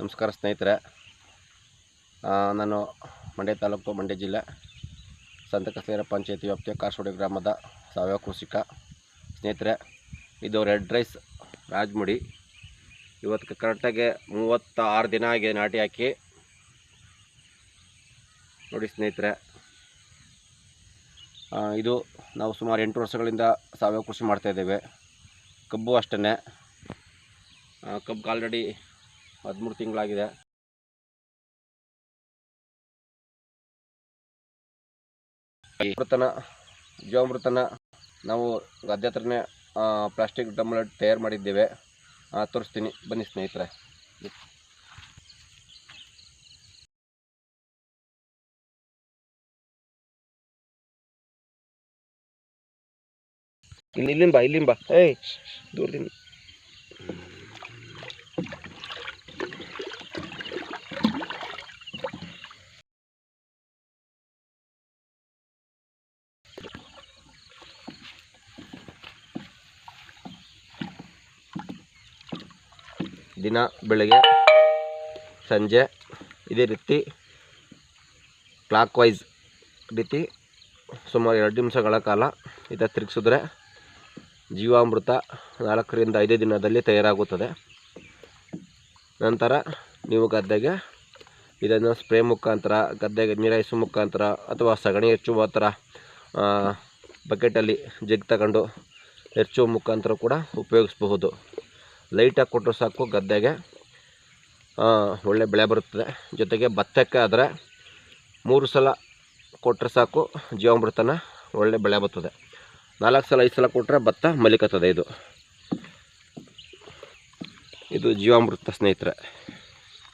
ನಮಸ್ಕಾರ ಸ್ನೇಹಿತರೆ. ನಾನು ಮಂಡ್ಯ ತಾಲೂಕು ಮಂಡ್ಯ ಜಿಲ್ಲೆ ಸಂತಕಸೇರ ಪಂಚಾಯತಿ ವ್ಯಾಪ್ತಿಯ ಕಾಸೋಡಿ ಗ್ರಾಮದ ಸಾವಯವ ಕೃಷಿಕ. ಸ್ನೇಹಿತರೆ, ಇದು ರೆಡ್ ರೈಸ್ ರಾಜ್ಮುಡಿ. ಇವತ್ತು ಕರೆಕ್ಟಾಗಿ ಮೂವತ್ತ ಆರು ದಿನ ಆಗಿ ನಾಟಿ ಹಾಕಿ. ನೋಡಿ ಸ್ನೇಹಿತರೆ ಇದು ನಾವು ಸುಮಾರು ಎಂಟು ವರ್ಷಗಳಿಂದ ಸಾವಯವ ಕೃಷಿ ಮಾಡ್ತಾಯಿದ್ದೇವೆ ಕಬ್ಬು ಅಷ್ಟೇ ಕಬ್ಬು ಆಲ್ರೆಡಿ ಹದಿಮೂರು ತಿಂಗಳಾಗಿದೆ. ಅಮೃತನ, ಜೀವಾಮೃತನ ನಾವು ಗದ್ದೆ ಹತ್ರನೇ ಪ್ಲಾಸ್ಟಿಕ್ ಡ್ರಮ್ಮಲ್ಲಿ ತಯಾರು ಮಾಡಿದ್ದೇವೆ. ತೋರಿಸ್ತೀನಿ. ಬನ್ನಿ ಸ್ನೇಹಿತರೆ. ಇಲ್ಲಿ ಬಾ, ಇಲ್ಲಿಂದ ಬಾ. ಏಯ್, ದೂರದಿಂದ. ದಿನ ಬೆಳಗ್ಗೆ ಸಂಜೆ ಇದೇ ರೀತಿ ಕ್ಲಾಕ್ ವೈಸ್ ರೀತಿ ಸುಮಾರು ಎರಡು ನಿಮಿಷಗಳ ಕಾಲ ಇದ ತಿರುಗಿಸಿದ್ರೆ ಜೀವಾಮೃತ ನಾಲ್ಕರಿಂದ ಐದು ದಿನದಲ್ಲಿ ತಯಾರಾಗುತ್ತದೆ. ನಂತರ ನೀವು ಗದ್ದೆಗೆ ಇದನ್ನು ಸ್ಪ್ರೇ ಮುಖಾಂತರ, ಗದ್ದೆಗೆ ನೀರಾಯಿಸುವ ಮುಖಾಂತರ ಅಥವಾ ಸಗಣಿ ಹೆಚ್ಚುವ ಥರ ಬಕೆಟಲ್ಲಿ ಜಗ್ ತಗೊಂಡು ಹೆಚ್ಚುವ ಮುಖಾಂತರ ಕೂಡ ಉಪಯೋಗಿಸಬಹುದು. ಲೈಟಾಗಿ ಕೊಟ್ಟರೆ ಸಾಕು, ಗದ್ದೆಗೆ ಒಳ್ಳೆ ಬೆಳೆ ಬರುತ್ತದೆ. ಜೊತೆಗೆ ಭತ್ತಕ್ಕೆ ಆದರೆ ಮೂರು ಸಲ ಕೊಟ್ಟರೆ ಸಾಕು, ಜೀವಾಮೃತನ ಒಳ್ಳೆ ಬೆಳೆ ಬರ್ತದೆ. ನಾಲ್ಕು ಸಲ, ಐದು ಸಲ ಕೊಟ್ಟರೆ ಭತ್ತ ಮಲಿಕತ್ತದೆ ಇದು. ಇದು ಜೀವಾಮೃತ ಸ್ನೇಹಿತರೆ.